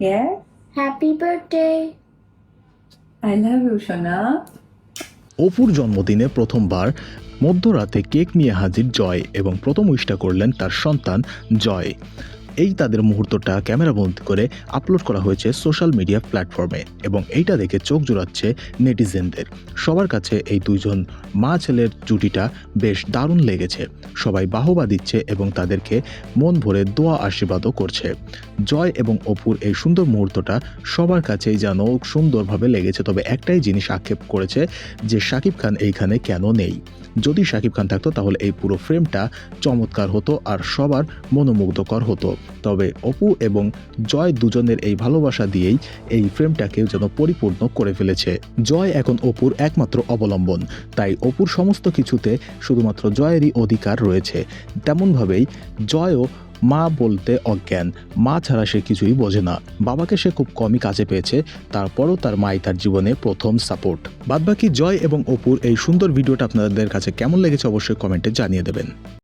Yeah? Happy birthday. I love you, Shona. অপুর জন্মদিনে প্রথমবার মধ্যরাতে কেক নিয়ে হাজির জয় এবং প্রথম উইশটা করলেন তার সন্তান জয় এই তাদের মুহূর্তটা ক্যামেরা ক্যামেরাবন্দি করে আপলোড করা হয়েছে সোশ্যাল মিডিয়া প্ল্যাটফর্মে এবং এইটা দেখে চোখ জোড়াচ্ছে নেটিজেনদের। সবার কাছে এই দুইজন মা ছেলের জুটিটা বেশ দারুণ লেগেছে। সবাই বাহবা দিচ্ছে এবং তাদেরকে মন ভরে দোয়া আশীর্বাদও করছে। জয় এবং অপুর এই সুন্দর মুহূর্তটা সবার কাছেই যেন সুন্দরভাবে লেগেছে, তবে একটাই জিনিস আক্ষেপ করেছে যে শাকিব খান এইখানে কেন নেই? যদি শাকিব খান থাকতো তাহলে এই পুরো ফ্রেমটা চমৎকার হতো আর সবার মনোমুগ্ধকর হতো। তবে অপু এবং জয় দুজনের এই ভালোবাসা দিয়েই এই ফ্রেমটাকে যেন পরিপূর্ণ করে ফেলেছে। জয় এখন অপুর একমাত্র অবলম্বন, তাই অপুর সমস্ত কিছুতে শুধুমাত্র জয়েরই অধিকার রয়েছে। তেমনভাবেই জয়ও মা বলতে অজ্ঞান, মা ছাড়া সে কিছুই বোঝে না। বাবাকে সে খুব কমই কাছে পেয়েছে, তারপরও তার মাই তার জীবনে প্রথম সাপোর্ট। বাদবাকি জয় এবং অপুর এই সুন্দর ভিডিওটা আপনাদের কাছে কেমন লেগেছে অবশ্যই কমেন্টে জানিয়ে দেবেন।